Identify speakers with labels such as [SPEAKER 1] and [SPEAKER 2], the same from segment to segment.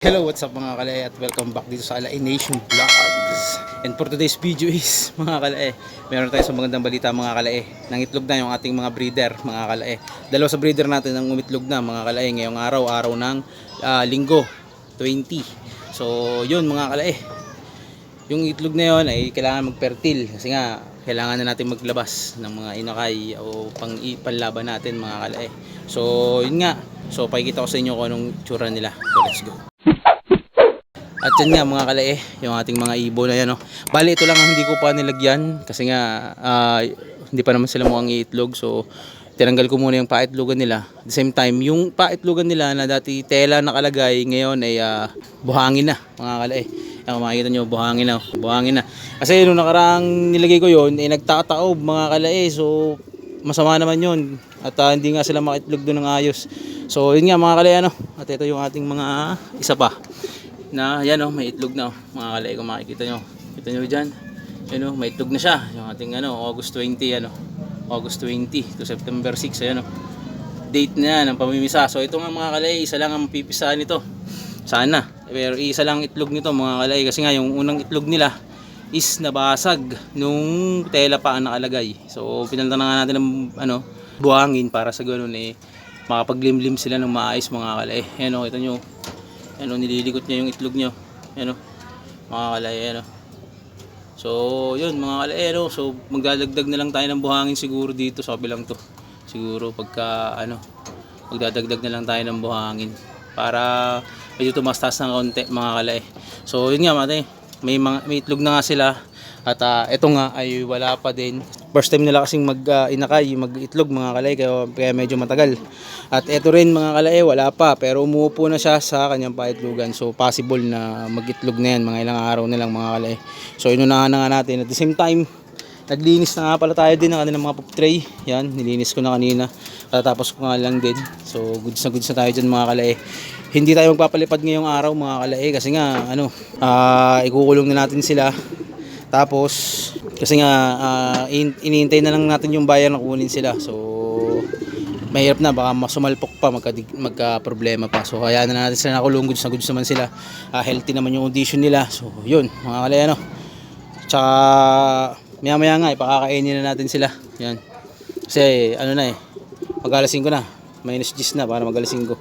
[SPEAKER 1] Hello, what's up mga kalae at welcome back dito sa Alae Nation Vlogs. And for today's video is mga kalae, meron tayo sa magandang balita mga kalae. Nang itlog na yung ating mga breeder mga kalae. Dalawa sa breeder natin ang umitlog na mga kalae ngayong araw, araw ng ah, linggo 20. So yun mga kalae, yung itlog na yun ay kailangan magpertil kasi nga kailangan na natin maglabas ng mga inakay o pang panlaban natin mga kalae. So yun nga, so pakikita ko sa inyo kung anong tsura nila. So let's go. At yan nga mga kalae, yung ating mga ibon na yan. Oh. Bali ito lang ang hindi ko pa nilagyan kasi nga ah, hindi pa naman sila mukhang iitlog. So tinanggal ko muna yung paitlogan nila. At the same time, yung paitlogan nila na dati tela nakalagay, ngayon ay ah, buhangin na mga kalae. Yan makikita nyo, buhangin na. oh. Buhangin na. Kasi nung nakaraang nilagay ko yon eh nagtataob mga kalae. So masama naman yun. At ah, hindi nga sila makitlog doon ng ayos. So yun nga mga kalae ano. At ito yung ating mga isa pa na yan oh, may itlog na oh. mga kalay kung makikita nyo. Kita nyo dyan. Yan oh, may itlog na siya. Yung ating ano, August 20 ano, August 20 to September 6 ayan oh. date na yan ng pamimisa. So ito nga mga kalay isa lang ang pipisahan nito. Sana. Pero isa lang itlog nito mga kalay. Kasi nga yung unang itlog nila is nabasag nung tela pa ang nakalagay. So pinalitan na nga natin ng ano, buhangin para sa ganun eh makapaglimlim sila ng maayos mga kalay. Yan oh, kita nyo ano nililigot niya yung itlog niya. Ano mga kalay ano. So yun mga kalay ano. So magdadagdag na lang tayo ng buhangin siguro dito sa kabilang to. Siguro pagka ano magdadagdag na lang tayo ng buhangin. Para medyo tumastas ng konti mga kalay so yun nga mate. May, mga, may itlog na nga sila at ah, ito nga ay wala pa din. First time nila kasing mag ah, inakay, mag-itlog mga kalay kaya, kaya medyo matagal. At ito rin mga kalay wala pa pero umuupo na siya sa kanyang paitlogan. So possible na mag-itlog na yan mga ilang araw na lang mga kalay. So inunahan na nga natin. At the same time, naglinis na nga pala tayo din ng kanilang mga pop tray. Yan, nilinis ko na kanina. Tatapos ko nga lang din. So goods na goods na tayo dyan mga kalay. Hindi tayo magpapalipad ngayong araw mga kalay kasi nga ano, ah, ikukulong na natin sila tapos, kasi nga, ah, in- iniintay na lang natin yung buyer na kunin sila. So, mahirap na, baka masumalpok pa, magka, magka problema pa. So, kaya na natin sila nakulong, goods na goods naman sila. Ah, healthy naman yung condition nila. So, yun, mga kalay, ano. Tsaka, maya maya nga, ipakakainin na natin sila. Yan. Kasi, ano na eh, magalasing ko na. Minus 10 na, para magalasing ko.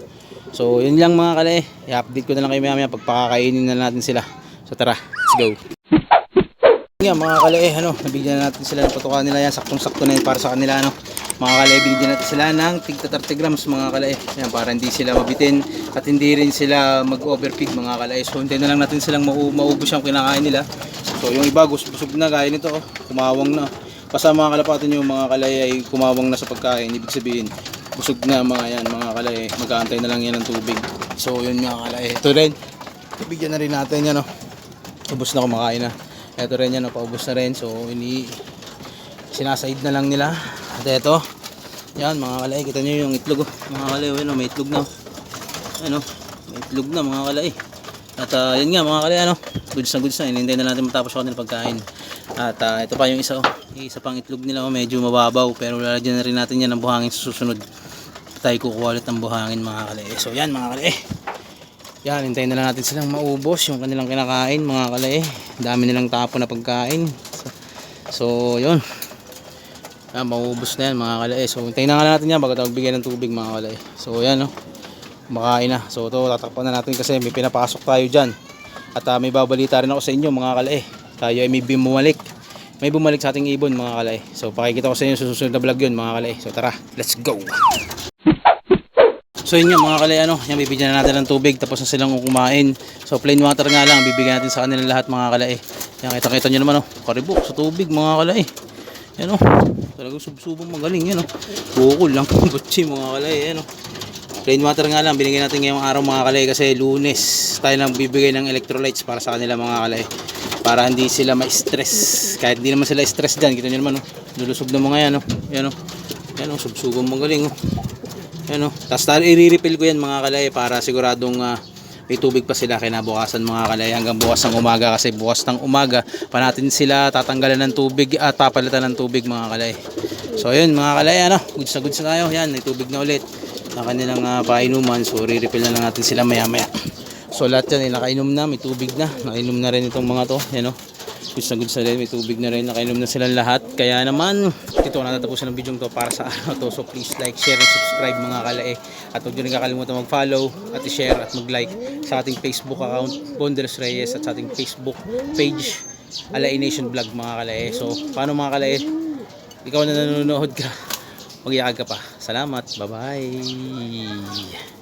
[SPEAKER 1] So, yun lang mga kalay. I-update ko na lang kayo maya maya pag pakakainin na natin sila. So, tara, let's go. Nga mga kalae, ano, nabigyan na natin sila ng patukan nila yan, saktong-sakto na yun para sa kanila, ano. Mga kalae, binigyan natin sila ng tigta 30 grams mga kalae. Yan, para hindi sila mabitin at hindi rin sila mag-overfeed mga kalae. So, hindi na lang natin silang mau maubos yung kinakain nila. So, yung iba, busog na, gaya nito, oh, kumawang na. Basta mga kalapatin yung mga kalae ay kumawang na sa pagkain. Ibig sabihin, busog na mga yan, mga kalae. Mag-aantay na lang yan ng tubig. So, yun mga kalae. Ito rin, ibigyan na rin natin yan, oh. Ubus na kumakain na. Ito rin yan, paubos na rin. So, ini sinasaid na lang nila. At ito, yan mga kalay, kita nyo yung itlog. oh. Mga kalay, ano, may itlog na. Ano, may itlog na mga kalay. At ah, yan nga mga kalay, ano, goods na goods na. Inintay na natin matapos ako nila pagkain. At ah, ito pa yung isa, oh. Isa pang itlog nila, oh, medyo mababaw. Pero lalagyan na rin natin yan ng buhangin sa susunod. Tayo kukuha ulit ng buhangin mga kalay. So, yan mga kalay. Yan, hintayin na lang natin silang maubos yung kanilang kinakain mga kalay. Dami nilang tapo na pagkain. So, yun. Yan, maubos na yan mga kalay. So, hintayin na nga natin yan bago tayo ng tubig mga kalay. So, yan no. Makain na. So, ito tatakpan na natin kasi may pinapasok tayo dyan. At ah, may babalita rin ako sa inyo mga kalay. Tayo ay may bumalik. May bumalik sa ating ibon mga kalay. So, pakikita ko sa inyo sa susunod na vlog yun mga kalay. So, tara, let's go! So yun nga mga kalay ano, yan bibigyan na natin ng tubig tapos na silang kumain. So plain water nga lang bibigyan natin sa kanila lahat mga kalay. Yan kita-kita niyo naman oh, karibok sa tubig mga kalay. Yan oh. Talagang subsubong magaling yan oh. Bukol lang butsi mga kalay yan oh. Plain water nga lang binigyan natin ngayong araw mga kalay kasi lunes tayo nang bibigay ng electrolytes para sa kanila mga kalay. Para hindi sila ma-stress. Kahit hindi naman sila stress diyan, kita niyo naman oh. Lulusog na mga yan oh. Yan oh. Yan oh, subsubong magaling oh. Ano, tapos tayo i-refill ko yan mga kalay para siguradong ah, may tubig pa sila kinabukasan mga kalay hanggang bukas ng umaga kasi bukas ng umaga pa natin sila tatanggalan ng tubig at papalitan ng tubig mga kalay. So ayun mga kalay ano, goods na goods na tayo. Yan, may tubig na ulit. Ang kanilang uh, painuman so re-refill na lang natin sila maya maya. So lahat yan, eh, nakainom na, may tubig na. Nakainom na rin itong mga to. Yan o. Goods na goods na rin, may tubig na rin. Nakainom na silang lahat. Kaya naman, ito na natapusan ng video to para sa araw to. So please like, share, and subscribe mga kalae. At huwag nyo rin kakalimutan mag-follow at i-share at mag-like sa ating Facebook account, Bondres Reyes, at sa ating Facebook page, Alae Nation Vlog mga kalae. So, paano mga kalae? Ikaw na nanonood ka, mag ka pa. Salamat. Bye-bye.